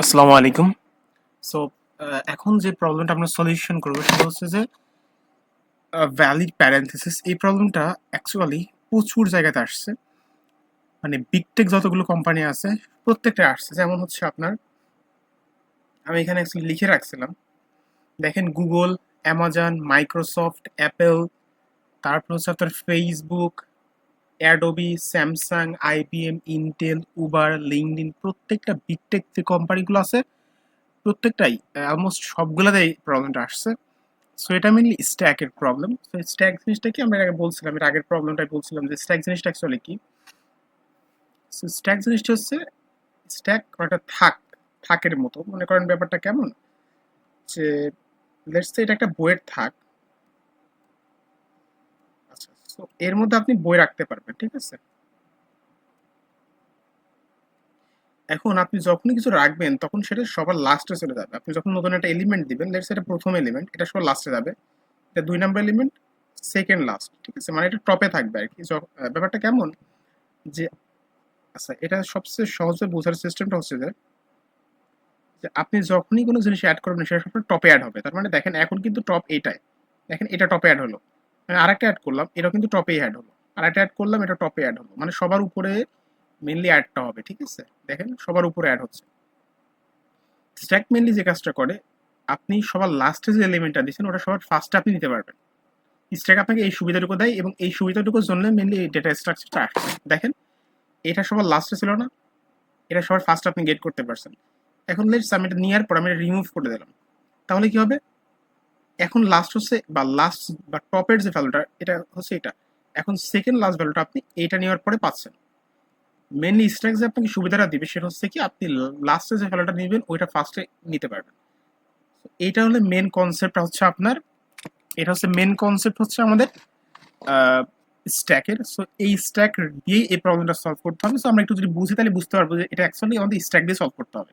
আসসালামু আলাইকুম। সো এখন যে প্রবলেমটা আমরা সলিউশন করব সেটা হচ্ছে যে ভ্যালিড প্যারেন্থেসিস এই প্রবলেমটা অ্যাকচুয়ালি প্রচুর জায়গাতে আসছে। মানে বিগটেক যতগুলো কোম্পানি আছে, প্রত্যেকটা আসছে। যেমন হচ্ছে আপনার, আমি এখানে অ্যাকচুয়ালি লিখে রাখছিলাম। দেখেন গুগল অ্যামাজন মাইক্রোসফট অ্যাপেল তারপর হচ্ছে আপনার Facebook Adobe Samsung IBM Intel Uber LinkedIn প্রত্যেকটা বিগটেক যে কোম্পানিগুলো আছে, প্রত্যেকটাই অলমোস্ট সবগুলোতেই প্রবলেমটা আসছে। সো এটা মেনলি স্ট্যাকের প্রবলেম সো স্ট্যাক জিনিসটা কি? আমরা আগে বলছিলাম, এর আগের প্রবলেমটাই বলছিলাম যে স্ট্যাক জিনিসটা অ্যাকচুয়ালি কি? সো স্ট্যাক জিনিসটা হচ্ছে স্ট্যাক একটা থাক, থাকের মতো। মনে করেন ব্যাপারটা কেমন? যে লেটস এটা একটা বইয়ের থাক সো এর মধ্যে আপনি বই রাখতে পারবেন, ঠিক আছে? এখন আপনি যখনই কিছু রাখবেন, তখন সেটা সবার লাস্টে চলে যাবে। আপনি যখন নতুন একটা এলিমেন্ট দিবেন লেটস এটা প্রথম এলিমেন্ট এটা সবার লাস্টে যাবে। এটা দুই নম্বর এলিমেন্ট সেকেন্ড লাস্ট ঠিক আছে? মানে এটা টপে থাকবে আর কি। ব্যাপারটা কেমন? যে আচ্ছা এটা সবচেয়ে সহজে বোঝার সিস্টেমটা হচ্ছে যে যে আপনি যখনই কোনো জিনিস অ্যাড করবেন, সেটা সবসময় টপে অ্যাড হবে। তার মানে দেখেন, এখন কিন্তু টপ এটাই। দেখেন, এটা টপে অ্যাড হলো। আরেকটা অ্যাড করলাম এটা কিন্তু টপে অ্যাড হলো। আর একটা অ্যাড করলাম এটা টপে অ্যাড হলো। মানে সবার উপরে মেনলি অ্যাডটা হবে, ঠিক আছে? দেখেন, সবার উপরে অ্যাড হচ্ছে। স্ট্যাক মেনলি যে কাজটা করে, আপনি সবার লাস্টে যে এলিমেন্টটা দিচ্ছেন ওটা সবার ফার্স্টে আপনি নিতে পারবেন। স্ট্যাক আপনাকে এই সুবিধাটুকু দেয় এবং এই সুবিধাটুকুর জন্য মেনলি এই ডেটা স্ট্রাকচারটা আসছে। দেখেন, এটা সবার লাস্টে ছিল না, এটা সবার ফার্স্ট আপনি গেট করতে পারছেন। এখন লেটস আমি এটা নেওয়ার পর আমি এটা রিমুভ করে দিলাম। তাহলে কি হবে? এখন লাস্ট হচ্ছে বা লাস্ট বা টপের যে ভ্যালুটা এটা হচ্ছে এটা। এখন সেকেন্ড লাস্ট ভ্যালুটা আপনি এটা নেওয়ার পরে পাচ্ছেন। মেনলি স্ট্যাক যে আপনাকে সুবিধাটা দিবে, সেটা হচ্ছে কি, আপনি লাস্টে যে ভ্যালুটা নেবেন, ওইটা ফার্স্টে নিতে পারবেন। এইটা হলে মেন কনসেপ্ট হচ্ছে আপনার। এটা হচ্ছে মেন কনসেপ্ট হচ্ছে আমাদের স্ট্যাকের সো এই স্ট্যাক দিয়ে এই প্রবলেমটা সলভ করতে হবে। সো আমরা একটু যদি বুঝি, তাহলে বুঝতে পারব যে এটা অ্যাকচুয়ালি আমাদের স্ট্যাক দিয়ে সলভ করতে হবে।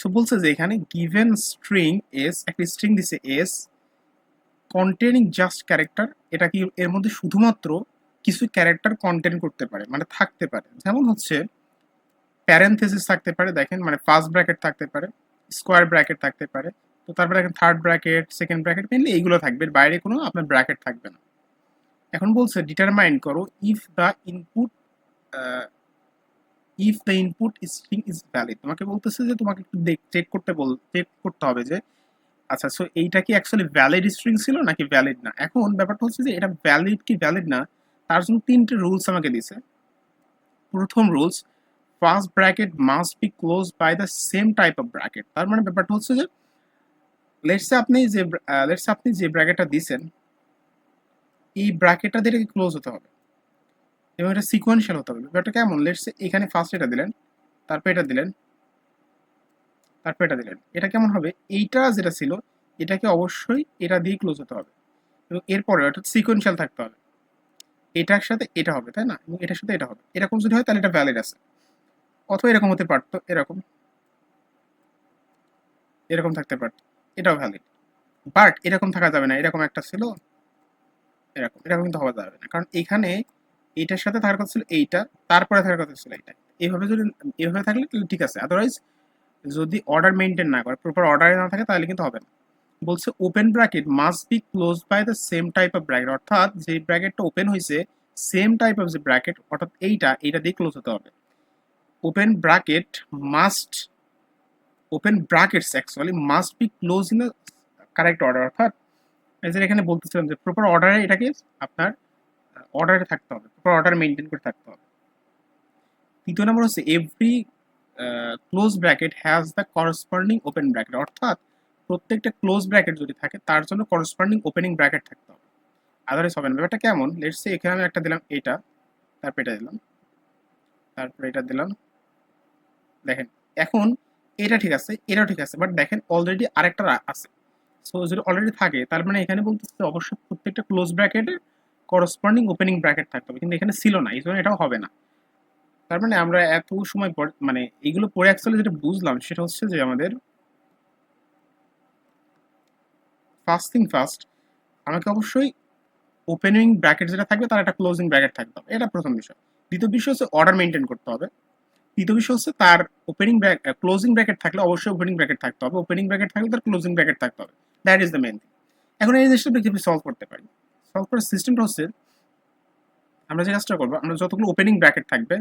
সো বলছে যে এখানে গিভেন স্ট্রিং এস একটা স্ট্রিং দিছে এস কন্টেনিং জাস্ট ক্যারেক্টার এটা কি এর মধ্যে শুধুমাত্র কিছু ক্যারেক্টার কন্টেন্ট করতে পারে মানে থাকতে পারে। যেমন হচ্ছে প্যারেন্থেসিস থাকতে পারে, দেখেন মানে ফার্স্ট ব্র্যাকেট থাকতে পারে স্কোয়ার ব্র্যাকেট থাকতে পারে, তো তারপরে এখন third bracket second bracket mainly এইগুলো থাকবে বাইরে কোনো আপনার ব্র্যাকেট থাকবে না। এখন বলছে ডিটারমাইন করো if the input if the input string is valid তোমাকে বলতেছে যে তোমাকে একটু চেক করতে বল চেক করতে হবে যে আচ্ছা সো এইটা কি অ্যাকচুয়ালি ভ্যালিড স্ট্রিং ছিল নাকি ভ্যালিড না? এখন ব্যাপারটা হচ্ছে যে এটা ভ্যালিড কি ভ্যালিড না, তার জন্য তিনটে রুলস আমাকে দিছে প্রথম rules first bracket must be close by the same type of bracket তার মানে ব্যাপারটা হচ্ছে যে লেটসে আপনি যে লেটসে আপনি যে ব্র্যাকেটটা দিছেন এই ব্র্যাকেটটা দিয়ে ক্লোজ হতে হবে। এবং এটা সিকোয়েন্সিয়াল হতে হবে। ব্যাপারটা কেমন? লেটসে এখানে ফার্স্ট এটা দিলেন, তারপর এটা দিলেন, তারপর এটা দিলেন। এটা কেমন হবে? এইটা যেটা ছিল, এটাকে অবশ্যই এটা দিয়ে ক্লোজ হতে হবে। এবং এরপরে অর্থাৎ সিকোয়েন্সিয়াল থাকতে হবে। এটার সাথে এটা হবে, তাই না? এবং এটার সাথে এটা হবে। এরকম যদি হয়, তাহলে এটা ভ্যালিড আছে। অথবা এরকম হতে পারতো, এরকম। এরকম থাকতে পারতো। এটাও ভ্যালিড বাট এরকম থাকা যাবে না। এরকম একটা ছিল, এরকম। এরকম কিন্তু হওয়া যাবে না। কারণ এখানে এইটার সাথে থাকার কথা ছিল এইটা, তারপরে থাকার কথা ছিল এইটা। এইভাবে যদি এইভাবে থাকলে তাহলে ঠিক আছে। আদারওয়াইজ যদি অর্ডার মেনটেন না করে প্রপার অর্ডারে না থাকে, তাহলে কিন্তু হবে না। বলছে open bracket must be close by the same type of bracket অর্থাৎ যে ব্র্যাকেটটা ওপেন হয়েছে সেম টাইপ অফ যে ব্র্যাকেট অর্থাৎ এইটা এইটা দিয়ে ক্লোজ হতে হবে। Open bracket must open brackets actually must be close in correct order অর্থাৎ এখানে বলতেছিলাম যে প্রপার অর্ডারে এটাকে আপনার অর্ডারে থাকতে হবে প্রপার অর্ডার মেনটেন করে থাকতে হবে। তৃতীয় নম্বর হচ্ছে every close bracket has the corresponding open bracket অর্থাৎ প্রত্যেকটা ক্লোজ ব্র্যাকেট যদি থাকে, তার জন্য করসপন্ডিং ওপেনিং ব্র্যাকেট থাকতে হবে। আদারওয়াইজ হবে না। ব্যাপারটা কেমন? লেটস এখানে আমি একটা দিলাম এটা, তারপর এটা দিলাম, তারপর এটা দিলাম। দেখেন, এখন এটা ঠিক আছে, এটাও ঠিক আছে বাট দেখেন অলরেডি আরেকটা আছে। সো যদি অলরেডি থাকে, তার মানে এখানে বলতেছে অবশ্যই প্রত্যেকটা ক্লোজ ব্র্যাকেটের করসপন্ডিং ওপেনিং ব্র্যাকেট থাকতে হবে। কিন্তু এখানে ছিল না, এই জন্য এটাও হবে না। তার মানে আমরা এত সময় পর মানে এগুলো পরে অ্যাকচুয়ালি যেটা বুঝলাম সেটা হচ্ছে যে আমাদের ফার্স্ট থিং ফার্স্ট আমাকে অবশ্যই ওপেনিং ব্র্যাকেট যেটা থাকবে তার একটা ক্লোজিং ব্র্যাকেট থাকতে হবে। এটা প্রথম বিষয়। দ্বিতীয় বিষয় হচ্ছে অর্ডার মেনটেন করতে হবে। তৃতীয় বিষয় হচ্ছে তার ওপেনিং ক্লোজিং ব্র্যাকেট থাকলে অবশ্যই ওপেনিং ব্র্যাকেট থাকতে হবে। ওপেনিং ব্র্যাকেট থাকলে তার ক্লোজিং ব্র্যাকেট থাকতে হবে। That is the main thing এখন এই জিনিসটা কীভাবে সলভ করতে পারি? করার সিস্টেমটা হচ্ছে, আমরা যে কাজটা করব, আমরা যতগুলো ওপেনিং ব্র্যাকেট থাকবে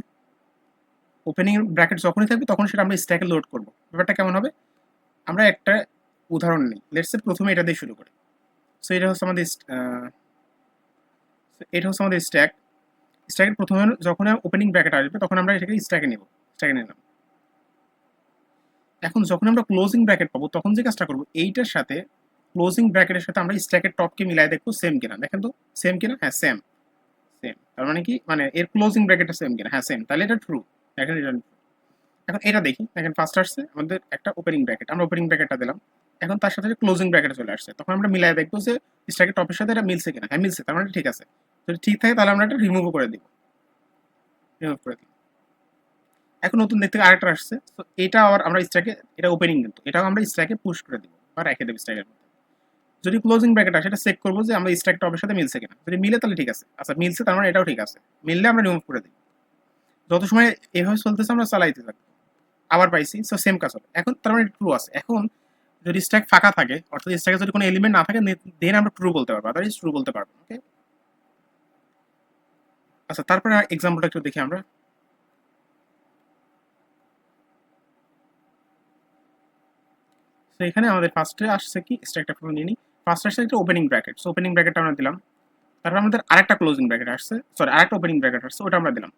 ওপেনিং ব্র্যাকেট যখনই থাকবে, তখন সেটা আমরা স্ট্যাকে লোড করব। ব্যাপারটা কেমন হবে? আমরা একটা উদাহরণ নিই। লেটস প্রথমে এটা দিয়ে শুরু করি। সো এটা হচ্ছে আমাদের এটা হচ্ছে আমাদের স্ট্যাক স্ট্যাকের প্রথমে যখন ওপেনিং ব্র্যাকেট আসবে, তখন আমরা এটাকে স্ট্যাকে নেব স্ট্যাকে নিলাম। এখন যখন আমরা ক্লোজিং ব্র্যাকেট পাবো, তখন যে কাজটা করব, এইটার সাথে ক্লোজিং ব্র্যাকেটের সাথে আমরা স্ট্যাকের টপকে মিলাই দেখব সেম কিনা। দেখেন তো সেম কিনা? হ্যাঁ সেম সেম তার মানে কি? মানে এর ক্লোজিং ব্র্যাকেটটা সেম কিনা? হ্যাঁ সেম তাহলে এটা ট্রু দেখেন, এটা। এখন এটা দেখি। দেখেন ফার্স্ট আসছে, আমাদের একটা ওপেনিং ব্র্যাকেট আমরা ওপেনিং ব্র্যাকেটটা দিলাম। এখন তার সাথে ক্লোজিং ব্র্যাকেট চলে আসছে, তখন আমরা মিলাই দেখব যে স্ট্যাকের টপের সাথে এটা মিলছে কিনা। হ্যাঁ মিলছে, তার মানে ঠিক আছে। যদি ঠিক থাকে, তাহলে আমরা এটা রিমুভ করে দিব। রিমুভ করে দিই এখন নতুন দেখতে আরেকটা আসছে। তো এটা আবার আমরা স্ট্যাকে এটা ওপেনিং কিন্তু। এটাও আমরা স্ট্যাকে পুশ করে দিব বা রেখে দেবো স্ট্যাকের যদি ক্লোজিং ব্র্যাকেট আসে, এটা চেক করব যে আমরা স্ট্যাক টপের সাথে মিলছে কিনা। যদি মিলে তাহলে ঠিক আছে। আচ্ছা মিলছে তার মানে এটাও ঠিক আছে। মিললে আমরা রিমুভ করে দিই। যত সময় এভাবে চলতেছে, আমরা চালাইতে থাকব আবার পাইছি সো সেম কাজ হবে। এখন তার মানে ট্রু আছে। এখন যদি স্ট্যাক ফাঁকা থাকে, অর্থাৎ স্ট্যাকে যদি কোনো এলিমেন্ট না থাকে দেন আমরা ট্রু বলতে পারব। আদারওয়াইজ ট্রু বলতে পারব ওকে আচ্ছা তারপরে এক্সাম্পলটা একটু দেখি আমরা। তো এখানে আমাদের ফার্স্টে আসছে কি? স্ট্যাকটা পুরো নিয়ে নিই। ফার্স্ট আসছে একটা ওপেনিং ব্র্যাকেট সো ওপেনিং ব্র্যাকেটটা আমরা দিলাম। তারপর আমাদের আরেকটা ক্লোজিং ব্র্যাকেট আসছে। সরি আরেকটা ওপেনিং ব্র্যাকেট আসছে। ওটা আমরা দিলাম।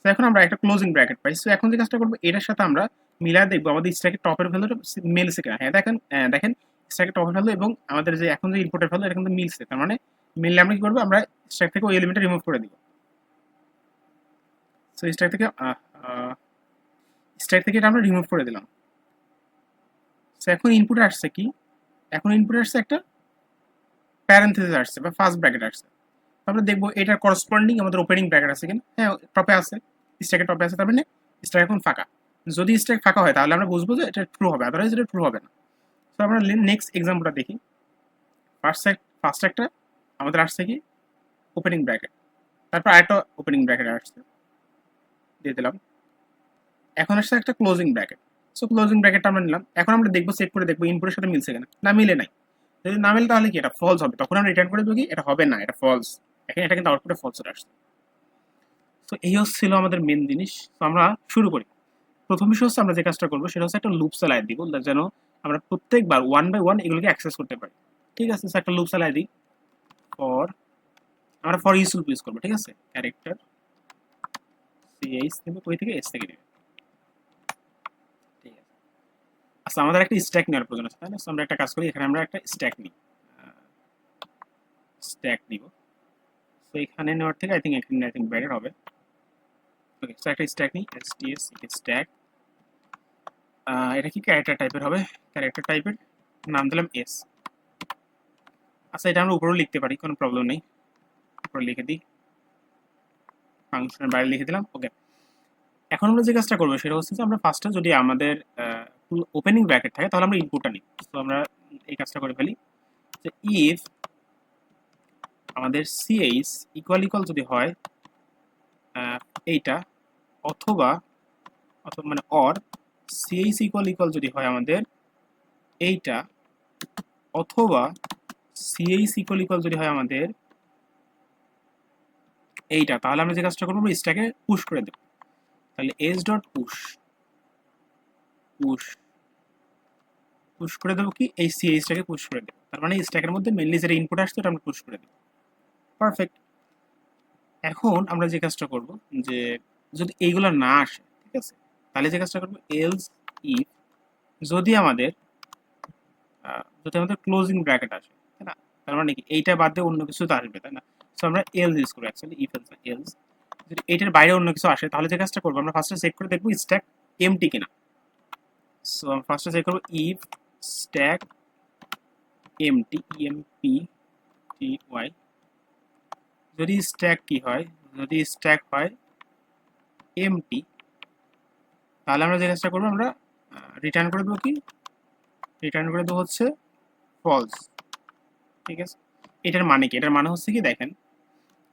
তো এখন আমরা একটা ক্লোজিং ব্র্যাকেট পাই। সো এখন যে কাজটা করব, এটার সাথে আমরা মিলায় দেখব আমাদের স্ট্যাকের টপের ভ্যালুটা মিলছে কিনা। হ্যাঁ দেখেন দেখেন স্ট্যাকের টপের ভ্যালু এবং আমাদের যে এখন যে ইনপুটের ভ্যালু এটা কিন্তু মিলছে তার মানে মিললে আমরা কি করব? আমরা স্ট্যাক থেকে ওই এলিমেন্টটা রিমুভ করে দিব। সো স্ট্যাক থেকে স্ট্যাক থেকে এটা আমরা রিমুভ করে দিলাম। সো এখন ইনপুটে আসছে কি? এখন ইনপুট আসছে একটা প্যারেন্থেসিস আসছে বা ফার্স্ট ব্র্যাকেট আসছে। তো আমরা দেখব এটার করসপন্ডিং আমাদের ওপেনিং ব্র্যাকেট আছে কিনা। হ্যাঁ টপে আছে স্ট্যাকের টপে আছে, তার মানে স্ট্যাক এখন ফাঁকা। যদি স্ট্যাক ফাঁকা হয়, তাহলে আমরা বুঝব যে এটা ট্রু হবে আদারওয়াইজ এটা ট্রু হবে না। তো আমরা নেক্সট এক্সাম্পলটা দেখি। ফার্স্ট ফার্স্ট একটা আমাদের আসছে কি? ওপেনিং ব্র্যাকেট তারপর আরেকটা ওপেনিং ব্র্যাকেট আসছে। দিয়ে দিলাম। এখন আসছে একটা ক্লোজিং ব্র্যাকেট সো ক্লোজিং ব্র্যাকেটটা আমরা নিলাম। এখন আমরা দেখব চেক করে দেখব ইনপুটের সাথে মিলছে কিনা। না মিলে নাই। যদি না মিলে তাহলে কি? এটা ফলস হবে। তখন আমরা রিটার্ন করে দেবো কি? এটা হবে না, এটা ফলস এখন এটা কিন্তু আউটপুটে ফলস চলে আসছে। তো এই হচ্ছিল আমাদের মেন জিনিস। তো আমরা শুরু করি। প্রথম বিষয় হচ্ছে আমরা যে কাজটা করব, সেটা হচ্ছে একটা লুপ চালাই দিব যেন আমরা প্রত্যেকবার ওয়ান বাই ওয়ান এগুলোকে অ্যাক্সেস করতে পারি। ঠিক আছে? So, একটা লুপ চালাই দিই। ফর আমরা ফর ইউজ ইউজ করব, ঠিক আছে? ক্যারেক্টার সিএইচ নেবে কই থেকে এস থেকে নেবে ঠিক আছে আচ্ছা আমাদের একটা স্ট্যাক নেওয়ার প্রয়োজন আছে, তাই না? আমরা একটা কাজ করি, এখানে আমরা একটা স্ট্যাক নিই। স্ট্যাক নিব। তো এখানে নেওয়ার থেকে আই থিঙ্ক এখানে আই থিঙ্ক বেটার হবে। ওকে সো একটা স্ট্যাক নিই এসটিএস স্ট্যাক এটা কি ক্যারেক্টার টাইপের হবে? ক্যারেক্টার টাইপের নাম দিলাম এস আচ্ছা এটা আমরা উপরেও লিখতে পারি, কোনো প্রবলেম নেই। উপরে লিখে দিই। ফাংশনের বাইরে লিখে দিলাম ওকে এখন আমরা যে কাজটা করব, সেটা হচ্ছে যে, আমরা ফার্স্টে যদি আমাদের ওপেনিং ব্র্যাকেট থাকে, তাহলে আমরা ইনপুটটা নিই। তো আমরা এই কাজটা করে ফেলি। যে ইফ আমাদের সিএইচ ইকুয়াল ইকুয়াল যদি হয় এইটা অথবা অথবা মানে অর সিএইচ ইকুয়াল ইকুয়াল যদি হয় আমাদের, এইটা অথবা সিএইচ ইকুয়াল ইকুয়াল যদি হয় আমাদের, এইটা, তাহলে আমরা যে কাজটা করব স্ট্যাকে পুশ করে দেবো। তাহলে s dot push push push করে দেবো কি? এই সিএইচটাকে পুশ করে দেবো। তার মানে স্ট্যাকের মধ্যে মেনলি যেটা ইনপুট আসছে ওটা আমরা পুশ করে দেবো। পারফেক্ট এখন আমরা যে কাজটা করব, যে যদি এইগুলো না আসে, ঠিক আছে? তাহলে যে কাজটা করব এলস ইফ যদি আমাদের যদি আমাদের ক্লোজিং ব্র্যাকেট আসে, তাই না? তার মানে কি? এইটা বাদ দিয়ে অন্য কিছু তো আসবে, তাই না? সো আমরা এলস ইউজ করব অ্যাকচুয়ালি ইফ এলস এলস যদি এইটার বাইরে অন্য কিছু আসে, তাহলে যে কাজটা করব, আমরা ফার্স্টে চেক করে দেখব স্ট্যাক এমটি কিনা। সো আমরা ফার্স্টে চেক করব if stack empty E M P T Y যদি স্ট্যাক কি হয়, যদি স্ট্যাক হয় এমটি তাহলে আমরা যে কাজটা করব, আমরা রিটার্ন করে দেবো কি? রিটার্ন করে দেবো হচ্ছে ফলস ঠিক আছে? এটার মানে কি? এটার মানে হচ্ছে কি, দেখেন,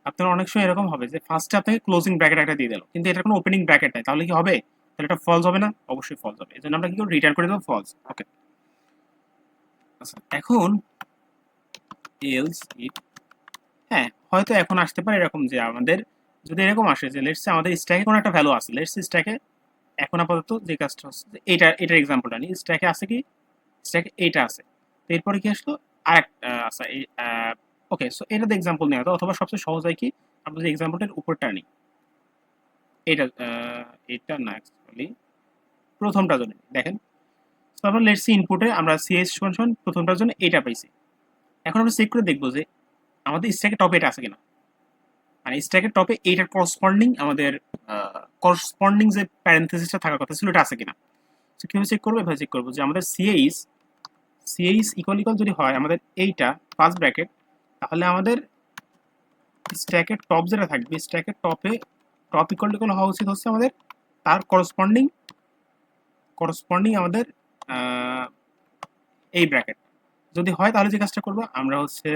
আপনার অনেক সময় এরকম হবে যে ফার্স্টে আপনাকে ক্লোজিং ব্র্যাকেট একটা দিয়ে দিল, কিন্তু এটার কোনো ওপেনিং ব্র্যাকেট নাই। তাহলে কি হবে? তাহলে এটা ফলস হবে না? অবশ্যই ফলস হবে। এই জন্য আমরা কি করব? রিটার্ন করে দেবো ফলস ওকে আচ্ছা এখন এলস হ্যাঁ হয়তো এখন আসতে পারে এরকম যে আমাদের যদি এরকম আসে যে লেটসে আমাদের স্ট্যাকে কোনো একটা ভ্যালু আছে লেটস স্ট্যাকে এখন আপাতত যে কাজটা হচ্ছে, এইটা, এটার এক্সাম্পলটা নিই স্ট্যাকে আছে কি? স্ট্যাকে এইটা আছে এরপরে কি আসলো? আর আচ্ছা ওকে সো এটাতে এক্সাম্পল নেওয়া, তো অথবা সবচেয়ে সহজ হয় কি? যে এক্সাম্পলটার উপরটা নিই এটা এটা না অ্যাকচুয়ালি প্রথমটার জন্য দেখেন তো আমরা লেটস ইনপুটে আমরা সিএস সমান প্রথমটার জন্য এটা পাইছি। এখন আমরা চেক করে দেখব যে আমাদের স্ট্যাকের টপে এটা আছে কিনা। মানে স্ট্যাকের টপে এইটার করসপন্ডিং আমাদের করসপন্ডিং যে প্যারেন্থেসিসটা থাকার কথা ছিল এটা আছে কিনা। তো কীভাবে চেক করব? এভাবে চেক করব যে আমাদের সিএইস সিএইস ইকুয়াল ইকুয়াল যদি হয় আমাদের এইটা ফার্স্ট ব্র্যাকেট তাহলে আমাদের স্ট্যাকের টপ যেটা থাকবে স্ট্যাকের টপে টপ ইকুয়াল ইকুয়াল হওয়া উচিত হচ্ছে আমাদের তার করসপন্ডিং করসপন্ডিং আমাদের এই ব্র্যাকেট যদি হয় তাহলে যে কাজটা করব, আমরা হচ্ছে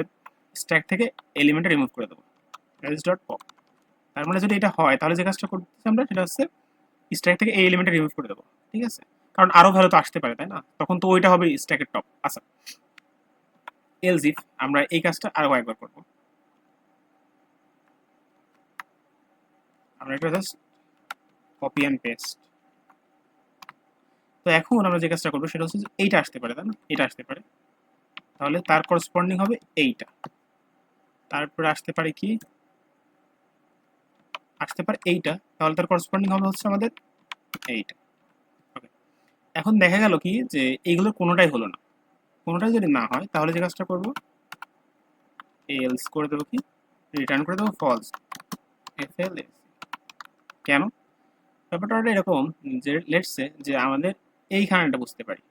স্ট্যাক থেকে এলিমেন্টটা রিমুভ করে দেবো ডট পপ তার মানে যদি এটা হয়, তাহলে যে কাজটা করতেছি আমরা সেটা হচ্ছে স্ট্যাক থেকে এই এলিমেন্টটা রিমুভ করে দেবো, ঠিক আছে? কারণ আরও ভালো তো আসতে পারে, তাই না? তখন তো ওইটা হবে স্ট্যাকের টপ আচ্ছা। এলস ইফ আমরা এই কাজটা আরও একবার করব। আমরা এটা জাস্ট কপি অ্যান্ড পেস্ট তো এখন আমরা যে কাজটা করব সেটা হচ্ছে এইটা আসতে পারে, তাই না? এটা আসতে পারে। তাহলে তার করসপন্ডিং হবে এইটা। তারপরে আসতে পারে কি? আসতে পারে এইটা। তাহলে তার করসপন্ডিং হবে হচ্ছে আমাদের এইটা. এখন দেখা গেল কি যে এইগুলোর কোনোটাই হলো না। কোনোটাই যদি না হয়, তাহলে যে কাজটা করব? এলস করে দেবো কি? রিটার্ন করে দেবো ফলস এফ এল কেন? ব্যাপারটা এরকম যে লেটসে যে আমাদের এইখানেটা বুঝতে পারি।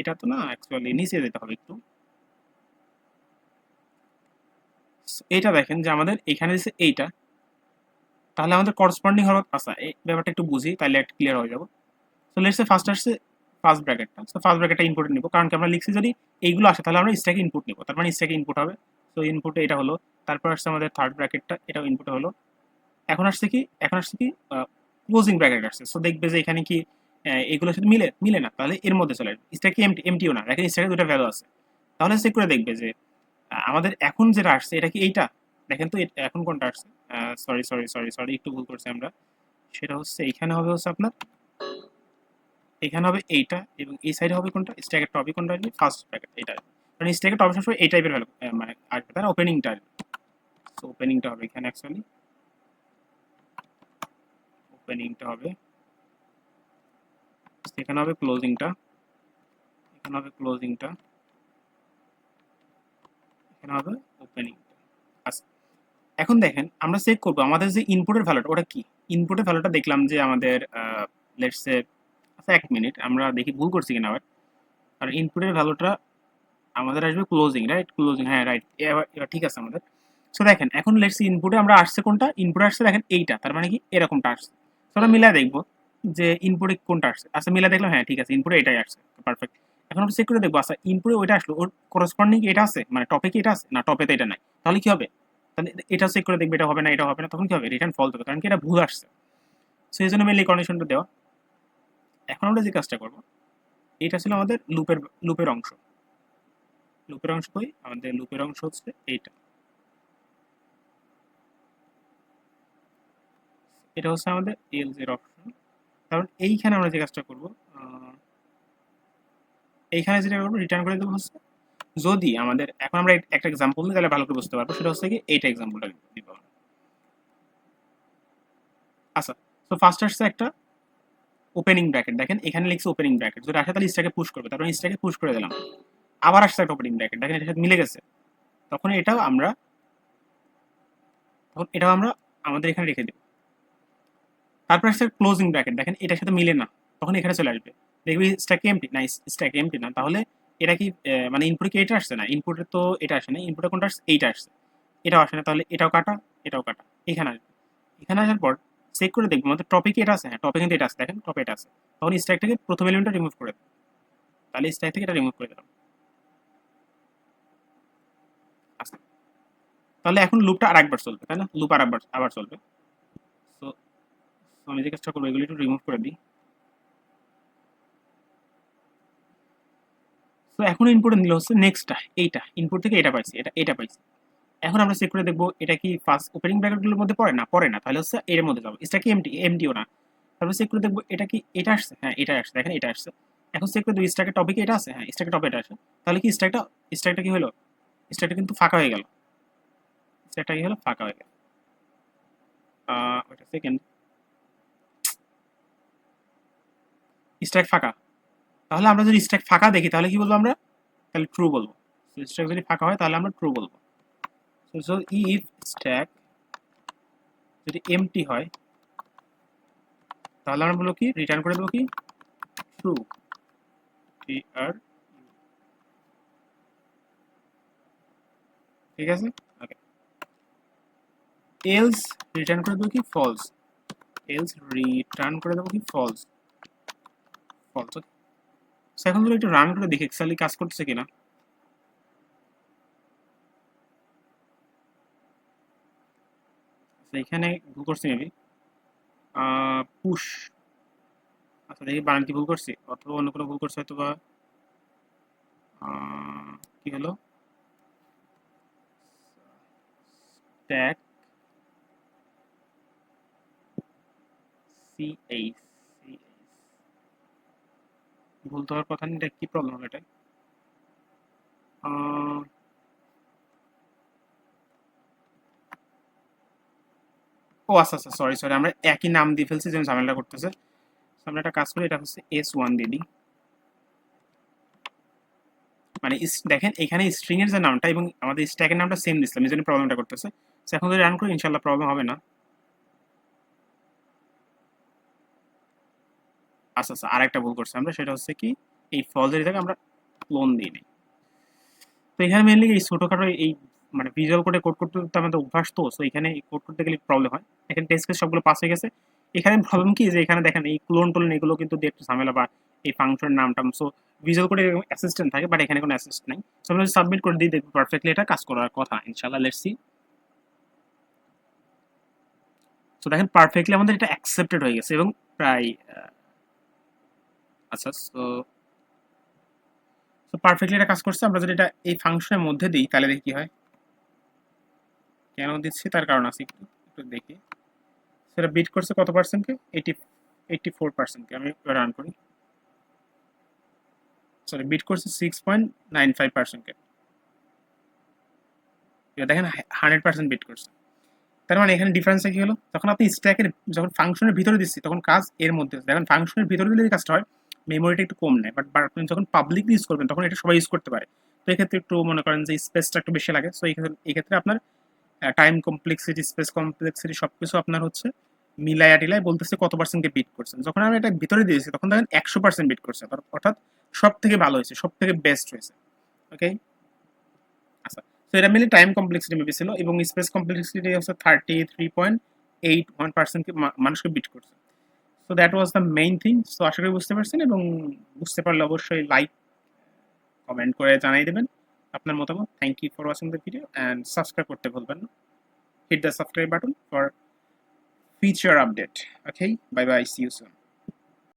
এটা তো না অ্যাকচুয়ালি নিচে যেতে হবে একটু। এইটা দেখেন যে আমাদের এখানে দিচ্ছে এইটা। তাহলে আমাদের করসপন্ডিং হওয়ার আচ্ছা এই ব্যাপারটা একটু বুঝি, তাহলে একটা ক্লিয়ার হয়ে যাব। তো লেটসে ফার্স্ট আসছে ফার্স্ট ব্র্যাকেটটা সো ফার্স্ট ব্র্যাকেটটা ইনপুট নিব, কারণ কি আমরা লিখছি যদি এইগুলো আসে, তাহলে আমরা স্ট্যাকে ইনপুট নিব। তার মানে স্ট্যাকে ইনপুট হবে। তো ইনপুটে এটা হলো, তারপর আসছে আমাদের থার্ড ব্র্যাকেটটা এটাও ইনপুট হলো। এখন আসছে কি, এখন আসছে কি ক্লোজিং ব্র্যাকেট আসছে। সো দেখবে যে এখানে কি এগুলোর সাথে মিলে মিলে না। তাহলে এর মধ্যে চলে আসবে। স্ট্যাকে এমটি এমটিও না। দেখেন স্ট্যাকে দুটো ভ্যালু আছে। তাহলে চেক করে দেখবে যে আমাদের এখন যেটা আসছে, এটা কি এইটা? দেখেন তো এখন কোনটা আসছে? সরি সরি সরি সরি একটু ভুল করছি আমরা। সেটা হচ্ছে এইখানে হবে হচ্ছে আপনার, এখানে হবে এইটা এবং এই সাইডে হবে কোনটা? স্ট্যাকের টপে কোনটা আসবে? ফার্স্ট প্যাকেট এটা। কারণ স্ট্যাকের টপে সবসময় এই টাইপের ভ্যালু মানে আসবে। তার ওপেনিংটা আসবে। সো ওপেনিংটা হবে এখানে অ্যাকচুয়ালি ওপেনিংটা হবে এখানে হবে ক্লোজিংটা এখানে হবে ক্লোজিংটা এখানে হবে আচ্ছা এখন দেখেন, আমরা চেক করব। আমাদের যে ইনপুটের ভ্যালুটা ওটা কি? ইনপুটের ভ্যালুটা দেখলাম যে আমাদের লেটস আচ্ছা এক মিনিট আমরা দেখি ভুল করছি কিনা আবার। আর ইনপুটের ভ্যালুটা আমাদের আসবে ক্লোজিং রাইট ক্লোজিং হ্যাঁ রাইট এবার ঠিক আছে আমাদের। সো দেখেন, এখন লেটস ইনপুটে আমরা আসছে কোনটা? ইনপুটে আসছে, দেখেন, এইটা। তার মানে কি? এরকমটা আসছে। তো মিলাই দেখব। যে ইনপুটে কোনটা আসছে? আচ্ছা মিলাই দেখলাম হ্যাঁ ঠিক আছে ইনপুটে এটাই আসছে পারফেক্ট এখন আমরা চেক করে দেখব আচ্ছা ইনপুটে ওইটা আসলো, ওর করসপন্ডিং এটা আছে? মানে টপে কি এটা আছে? না টপে তো এটা নাই। তাহলে কি হবে? তাহলে এটা চেক করে দেখবে, এটা হবে না, এটা হবে না, তখন কি হবে? রিটার্ন ফল দেবে কারণ কি এটা ভুল আসছে। সো এই জন্য মেনলি কন্ডিশনটা দেওয়া। এখন আমরা যে কাজটা করব, এটা ছিল আমাদের লুপের লুপের অংশ। লুপের অংশ কই? আমাদের লুপের অংশ হচ্ছে এইটা। এটা হচ্ছে আমাদের এল এর অপশন কারণ এইখানে আমরা যে কাজটা করব এইখানে যেটা করব রিটার্ন করে দেবো হচ্ছে, যদি আমাদের, এখন আমরা একটা এক্সাম্পল নিই তাহলে ভালো করে বুঝতে পারব। সেটা হচ্ছে কি, এইটা এক্সাম্পলটা দিব। আচ্ছা তো ফার্স্ট আসছে একটা ওপেনিং ব্র্যাকেট দেখেন, এখানে লিখছে ওপেনিং ব্র্যাকেট যদি আসে, তাহলে ইস্টাকে পুশ করবে। তারপর স্ট্যাকে পুশ করে দিলাম। আবার আসছে একটা ওপেনিং ব্র্যাকেট দেখেন সাথে মিলে গেছে। তখন এটাও আমরা, তখন এটাও আমরা আমাদের এখানে রেখে দেব। তারপর আসছে ক্লোজিং ব্র্যাকেট দেখেন, এটার সাথে মিলে না। তখন এখানে চলে আসবে। দেখবি স্ট্যাকে এমটি না স্ট্যাকে এমটি না। তাহলে এটা কি মানে ইনপুটে কি এটা আসছে না? ইনপুটে তো এটা আসে না। ইনপুটে কোনটা আসছে? এইটা আসছে। এটাও আসে না। তাহলে এটাও কাটা এটাও কাটা। এখানে আসবে। এখানে আসার পর চেক করে দেখব, আমাদের টপিকে এটা আছে? হ্যাঁ টপে কিন্তু এটা আছে। দেখেন টপে এটা আছে। তখন স্ট্যাক থেকে প্রথম এলিমেন্টটা রিমুভ করে দেবো। তাহলে স্ট্যাক থেকে এটা রিমুভ করে দিলাম। আচ্ছা। তাহলে এখন লুপটা আর একবার চলবে, তাই না? লুপ আর আবার চলবে। আমি যে কাজটা করব, এগুলো একটু রিমুভ করে দিই। তো এখন ইনপুটে নিল হচ্ছে নেক্সটটা এইটা ইনপুট থেকে এটা পাইছি, এটা এটা পাইছি। এখন আমরা চেক করে দেখব, এটা কি ফার্স্ট ওপেনিং ব্র্যাকেটগুলোর মধ্যে পড়ে? না পড়ে না, তাহলে হচ্ছে এর মধ্যে যাব। এটা কি এমটি এমটিও না। তারপর চেক করে দেখব, এটা কি, এটা আসছে? হ্যাঁ এটা আসছে, দেখেন এটা আসছে। এখন চেক করে দেখব স্ট্যাকের টপিকে এটা আছে? হ্যাঁ স্ট্যাকের টপে এটা আছে তাহলে কি স্ট্যাকটা স্ট্যাকটা কি হলো? স্ট্যাকটা কিন্তু ফাঁকা হয়ে গেল। স্ট্যাকটা কি হলো? ফাঁকা হয়ে গেল। সেকেন্ড স্ট্যাক ফাঁকা। তাহলে আমরা যদি স্ট্যাক ফাঁকা দেখি, তাহলে কি বলব আমরা? তাহলে ট্রু বলব। স্ট্যাক যদি ফাঁকা হয়, তাহলে আমরা ট্রু বলব। ইফ স্ট্যাক যদি এমটি হয়, তাহলে আমরা বলব কি? রিটার্ন করে দেবো কি? ট্রু টি আর ঠিক আছে? এলস রিটার্ন করে দেবো কি? ফলস এলস রিটার্ন করে দেবো কি? ফলস ফলস সো এখন যদি একটু রান করে দেখি এক্সালি কাজ করতেছে কিনা। আচ্ছা এখানে ভুল করছি মেবি পুশ আচ্ছা দেখি, বানান কি ভুল করছি? অথবা অন্য কোনো ভুল করছি হয়তো বা কি হলো? স্ট্যাক সিএইচ ভুল তো হওয়ার কথা নেই, এটা কি প্রবলেম এটা? ও আচ্ছা আচ্ছা সরি সরি আমরা একই নাম দিয়ে ফেলছি, যেন ঝামেলাটা করতেছে। আমরা একটা কাজ করি, এটা হচ্ছে এস ওয়ান দিয়ে দিই। মানে দেখেন, এখানে স্ট্রিং এর যে নামটা এবং আমাদের স্ট্যাকের নামটা সেম দিছিলাম, এই জন্য প্রবলেমটা করতেছে। এখন যদি রান করি ইনশাল্লাহ প্রবলেম হবে না। আচ্ছা আচ্ছা আরেকটা ভুল করছি আমরা, সেটা হচ্ছে কি, এই আমরা দিই নি তো এখানে মেনলি এই ছোটোখাটো এই মানে ভিজুয়াল কোডে কোড করতে আমাদের অভ্যাস তো সো এখানে কোড করতে গেলে প্রবলেম হয়। এখানে টেস্ট কেস সবগুলো পাস হয়ে গেছে। এখানে প্রবলেম কি, যে এখানে দেখেন এই ক্লোন টোলন এগুলো কিন্তু ঝামেলা বা এই ফাংশনের নামটা সো ভিজুয়াল কোডে অ্যাসিস্ট্যান্ট থাকে বাট এখানে কোনো অ্যাসিস্ট নাই। সো আমরা সাবমিট করে দিই, দেখব পারফেক্টলি এটা কাজ করার কথা। ইনশাল্লাহ লেটস সো দেখেন পারফেক্টলি আমাদের এটা অ্যাকসেপ্টেড হয়ে গেছে এবং প্রায় আচ্ছা সো সো পারফেক্টলি এটা কাজ করছে। আমরা যদি এটা এই ফাংশনের মধ্যে দিই, তাহলে দেখি কি হয়। কেন দিচ্ছি? তার কারণ আছে একটু একটু দেখি। সেটা বিট করছে কত পার্সেন্টকে এইটি এইটটি ফোর পার্সেন্টকে আমি রান করি। সরি বিট করছে সিক্স পয়েন্ট নাইন ফাইভ পার্সেন্টকে দেখেন হান্ড্রেড পার্সেন্ট বিট করছে। তার মানে এখানে ডিফারেন্সটা কি হলো? যখন আপনি স্ট্যাকের যখন ফাংশনের ভিতরে দিচ্ছি, তখন কাজ এর মধ্যে দেখেন ফাংশনের ভিতরে দিলে কাজটা হয় মেমোরিটা একটু কম নেয় বাট আপনি যখন পাবলিক ইউজ করবেন, তখন এটা সবাই ইউজ করতে পারে। তো এক্ষেত্রে একটু মনে করেন যে স্পেসটা একটু বেশি লাগে। সো এই ক্ষেত্রে আপনার টাইম কমপ্লেক্সিটি স্পেস কমপ্লেক্সিটি সব কিছু আপনার হচ্ছে মিলাইয়া টিলাই বলতেছে কত পার্সেন্টকে বিট করছেন। যখন আমি এটা ভিতরে দিয়েছি, তখন দেখেন একশো পার্সেন্ট বিট করছে। অর্থাৎ সব থেকে ভালো হয়েছে সব থেকে বেস্ট হয়েছে। ওকে আচ্ছা। তো এটা মিলে টাইম কমপ্লেক্সিটি মেবি ছিল এবং স্পেস কমপ্লেক্সিটি হচ্ছে thirty three point eight one পার্সেন্টকে মানুষকে বিট করছে। So that was the main thing so আশা করি বুঝতে পারছেন এবং বুঝতে পারলে অবশ্যই লাইক কমেন্ট করে জানাই দেবেন আপনার মতামত। Thank you for watching the video and subscribe করতে ভুলবেন না। Hit the subscribe button for future update okay bye bye see you soon